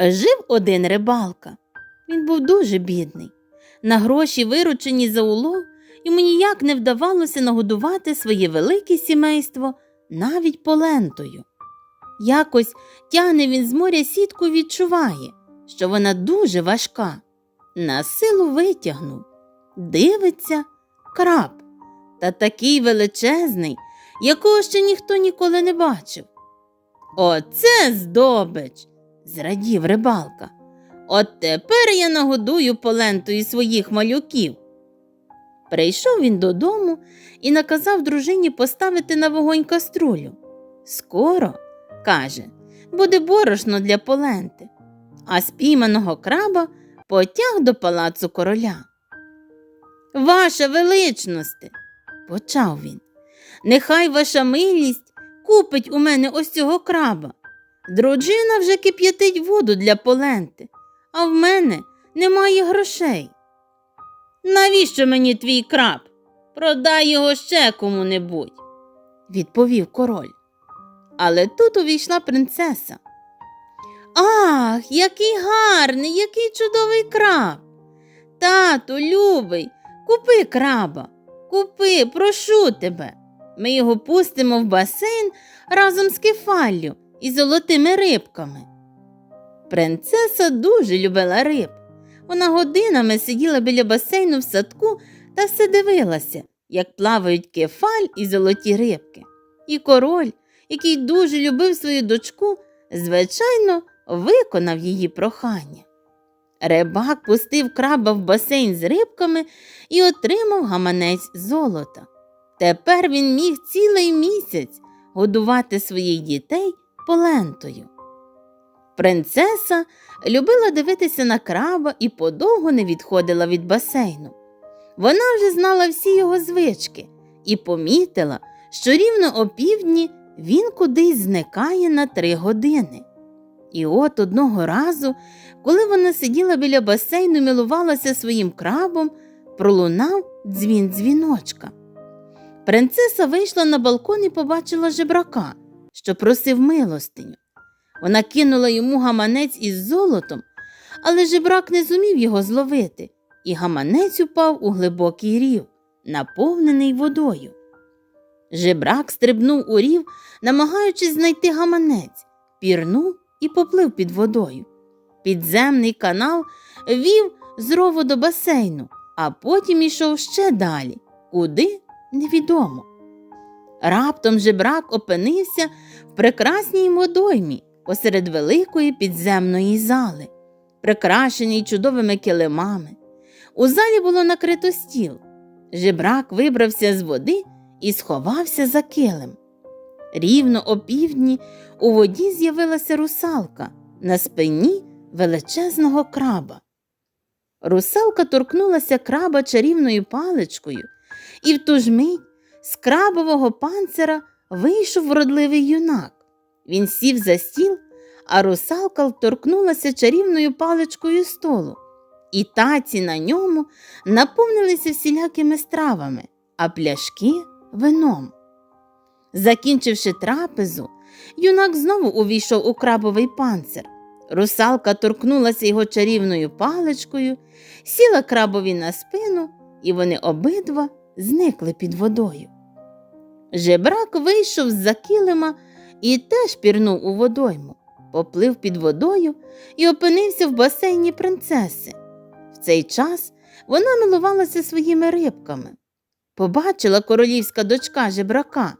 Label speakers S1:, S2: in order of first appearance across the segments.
S1: Жив один рибалка. Він був дуже бідний. На гроші, виручені за улов, йому ніяк не вдавалося нагодувати своє велике сімейство навіть полентою. Якось тягне він з моря сітку відчуває, що вона дуже важка. На силу витягнув. Дивиться краб, та такий величезний, якого ще ніхто ніколи не бачив. Оце здобич, зрадів рибалка. От тепер я нагодую полентою своїх малюків. Прийшов він додому і наказав дружині поставити на вогонь каструлю. Скоро, каже, буде борошно для поленти, а спійманого краба потяг до палацу короля. Ваша величносте, почав він, нехай ваша милість купить у мене ось цього краба. Дружина вже кип'ятить воду для поленти, а в мене немає грошей. Навіщо мені твій краб? Продай його ще кому-небудь, відповів король. Але тут увійшла принцеса. Ах, який гарний, який чудовий краб. Тату, любий, купи краба, купи, прошу тебе. Ми його пустимо в басейн разом з кефаллю і золотими рибками. Принцеса дуже любила риб. Вона годинами сиділа біля басейну в садку та все дивилася, як плавають кефаль і золоті рибки. І король, який дуже любив свою дочку, звичайно, виконав її прохання. Рибак пустив краба в басейн з рибками і отримав гаманець золота. Тепер він міг цілий місяць годувати своїх дітей полентою. Принцеса любила дивитися на краба і подовго не відходила від басейну. Вона вже знала всі його звички і помітила, що рівно опівдні він кудись зникає на три години. І от одного разу, коли вона сиділа біля басейну милувалася своїм крабом, пролунав дзвін дзвіночка. Принцеса вийшла на балкон і побачила жебрака, що просив милостиню. Вона кинула йому гаманець із золотом, але жебрак не зумів його зловити, і гаманець упав у глибокий рів, наповнений водою. Жебрак стрибнув у рів, намагаючись знайти гаманець, пірнув і поплив під водою. Підземний канал вів з рову до басейну, а потім ішов ще далі, куди невідомо. Раптом жебрак опинився в прекрасній водоймі посеред великої підземної зали, прикрашеній чудовими килимами. У залі було накрито стіл. Жебрак вибрався з води і сховався за килим. Рівно опівдні у воді з'явилася русалка на спині величезного краба. Русалка торкнулася краба чарівною паличкою, і в ту ж мить з крабового панцира вийшов вродливий юнак. Він сів за стіл, а русалка вторкнулася чарівною паличкою столу, і таці на ньому наповнилися всілякими стравами, а пляшки вином. Закінчивши трапезу, юнак знову увійшов у крабовий панцир. Русалка торкнулася його чарівною паличкою, сіла крабові на спину, і вони обидва зникли під водою. Жебрак вийшов з-за килима і теж пірнув у водойму, поплив під водою і опинився в басейні принцеси. В цей час вона милувалася своїми рибками. Побачила королівська дочка жебрака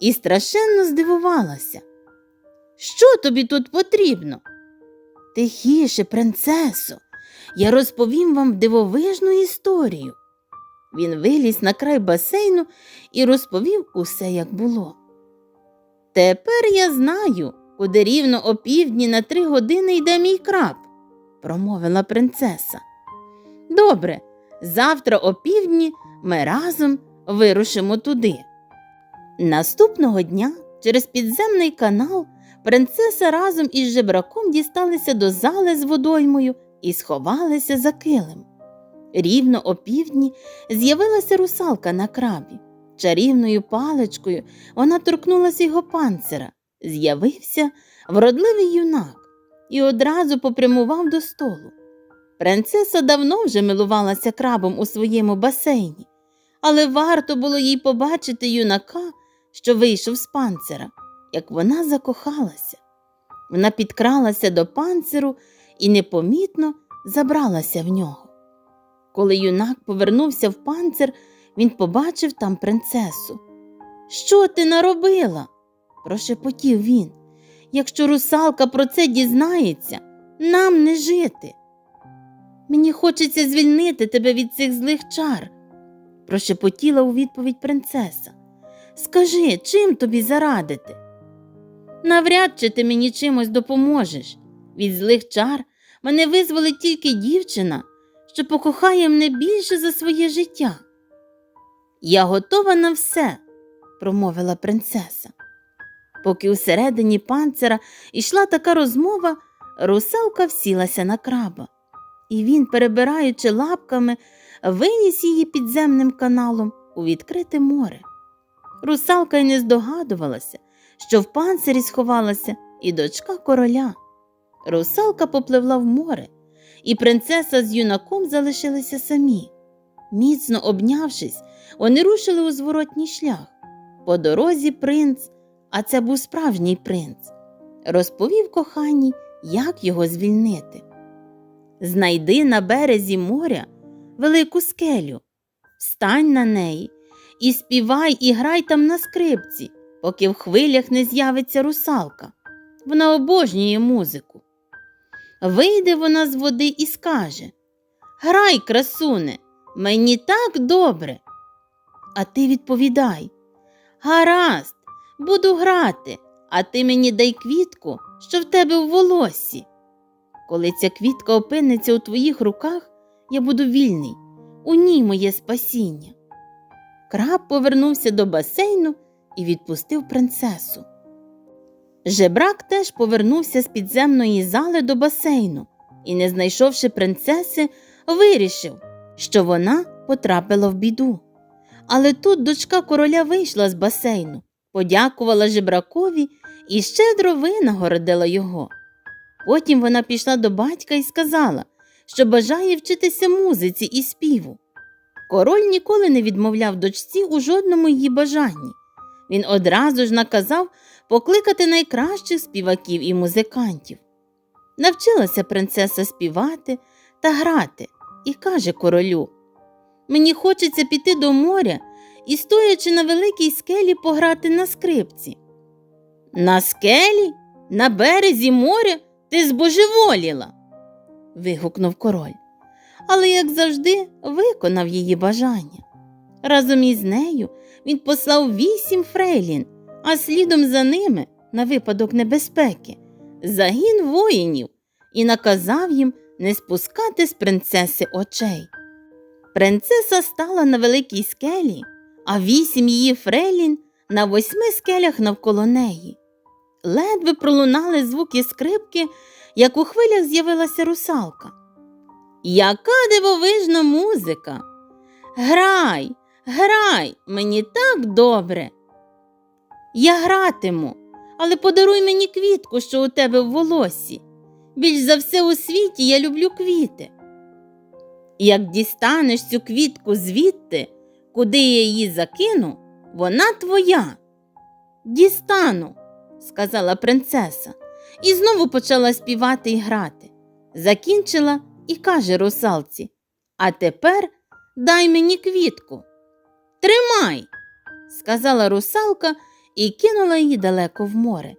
S1: і страшенно здивувалася. Що тобі тут потрібно? Тихіше, принцесо, я розповім вам дивовижну історію. Він виліз на край басейну і розповів усе, як було. Тепер я знаю, куди рівно опівдні на три години йде мій краб, промовила принцеса. Добре, завтра опівдні ми разом вирушимо туди. Наступного дня через підземний канал принцеса разом із жебраком дісталися до зали з водоймою і сховалися за килим. Рівно опівдні з'явилася русалка на крабі. Чарівною паличкою вона торкнулася його панцира. З'явився вродливий юнак. і одразу попрямував до столу. Принцеса давно вже милувалася крабом у своєму басейні, але варто було їй побачити юнака, що вийшов з панцира, як вона закохалася. Вона підкралася до панциру і непомітно забралася в нього. Коли юнак повернувся в панцир, він побачив там принцесу. Що ти наробила? прошепотів він. Якщо русалка про це дізнається, нам не жити. Мені хочеться звільнити тебе від цих злих чар, прошепотіла у відповідь принцеса. Скажи, чим тобі зарадити? Навряд чи ти мені чимось допоможеш. Від злих чар мене визволить тільки дівчина, що покохає мене більше за своє життя. Я готова на все, промовила принцеса. Поки усередині панцира йшла така розмова, русалка всілася на краба, і він, перебираючи лапками, виніс її підземним каналом у відкрите море. Русалка й не здогадувалася, що в панцирі сховалася і дочка короля. Русалка попливла в море, і принцеса з юнаком залишилися самі. Міцно обнявшись, вони рушили у зворотній шлях. По дорозі принц, а це був справжній принц, розповів коханій, як його звільнити. Знайди на березі моря велику скелю, встань на неї і співай і грай там на скрипці, поки в хвилях не з'явиться русалка. Вона обожнює музику. Вийде вона з води і скаже Грай, красуне, мені так добре. А ти відповідай Гаразд, буду грати, а ти мені дай квітку, що в тебе в волоссі. Коли ця квітка опиниться у твоїх руках, я буду вільний, у ній моє спасіння. Краб повернувся до басейну і відпустив принцесу. Жебрак теж повернувся з підземної зали до басейну і, не знайшовши принцеси, вирішив, що вона потрапила в біду. Але тут дочка короля вийшла з басейну, подякувала жебракові і щедро винагородила його. Потім вона пішла до батька і сказала, що бажає вчитися музиці і співу. Король ніколи не відмовляв дочці у жодному її бажанні. Він одразу ж наказав покликати найкращих співаків і музикантів. Навчилася принцеса співати та грати і каже королю Мені хочеться піти до моря і, стоячи на великій скелі, пограти на скрипці. На скелі? На березі моря ти збожеволіла. вигукнув король. Але, як завжди, виконав її бажання. Разом із нею він послав вісім фрейлін, а слідом за ними, на випадок небезпеки, загін воїнів і наказав їм не спускати з принцеси очей. Принцеса стала на великій скелі, а вісім її фрейлін на восьми скелях навколо неї. Ледве пролунали звуки скрипки, як у хвилях з'явилася русалка. Яка дивовижна музика! Грай, грай, мені так добре. Я гратиму, але подаруй мені квітку, що у тебе в волосі. Більш за все у світі я люблю квіти. Як дістанеш цю квітку звідти, куди я її закину, вона твоя. Дістану, сказала принцеса, і знову почала співати і грати. Закінчила і каже русалці А тепер дай мені квітку. Тримай, сказала русалка і кинула її далеко в море.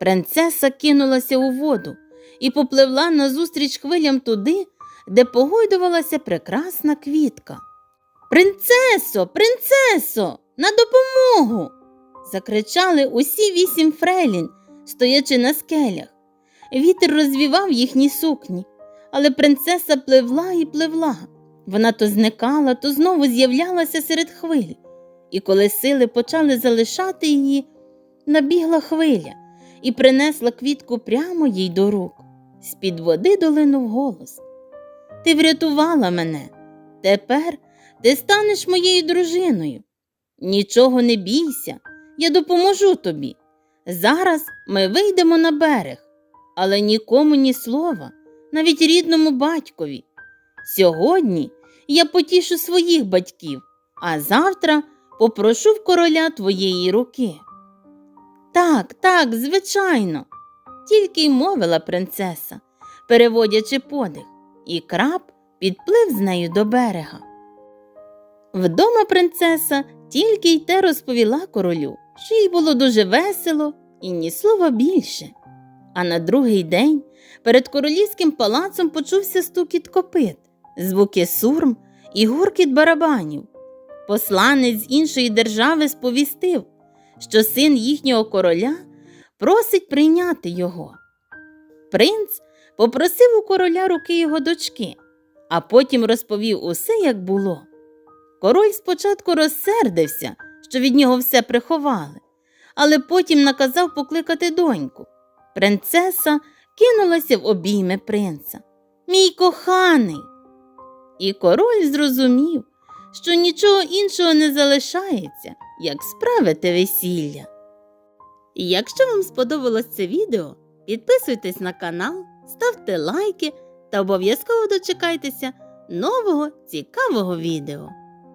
S1: Принцеса кинулася у воду і попливла назустріч хвилям туди, де погойдувалася прекрасна квітка. Принцесо, принцесо, на допомогу. закричали усі вісім фрейлін, стоячи на скелях. Вітер розвівав їхні сукні, але принцеса пливла і пливла. Вона то зникала, то знову з'являлася серед хвиль, і коли сили почали залишати її, набігла хвиля і принесла квітку прямо їй до рук. З-під води долинув голос. Ти врятувала мене. Тепер ти станеш моєю дружиною. Нічого не бійся, я допоможу тобі. Зараз ми вийдемо на берег. але нікому ні слова, навіть рідному батькові. Сьогодні я потішу своїх батьків, а завтра попрошу в короля твоєї руки. Так, так, звичайно, тільки й мовила принцеса, переводячи подих, і краб підплив з нею до берега. Вдома принцеса тільки й те розповіла королю, що їй було дуже весело і ні слова більше. А на другий день перед королівським палацом почувся стукіт копит, звуки сурм і гуркіт барабанів. Посланець з іншої держави сповістив, що син їхнього короля просить прийняти його. Принц попросив у короля руки його дочки, а потім розповів усе, як було. Король спочатку розсердився, що від нього все приховали, але потім наказав покликати доньку. Принцеса кинулася в обійми принца. Мій коханий. І король зрозумів, що нічого іншого не залишається, як справити весілля. Якщо вам сподобалось це відео, підписуйтесь на канал, ставте лайки та обов'язково дочекайтеся нового цікавого відео.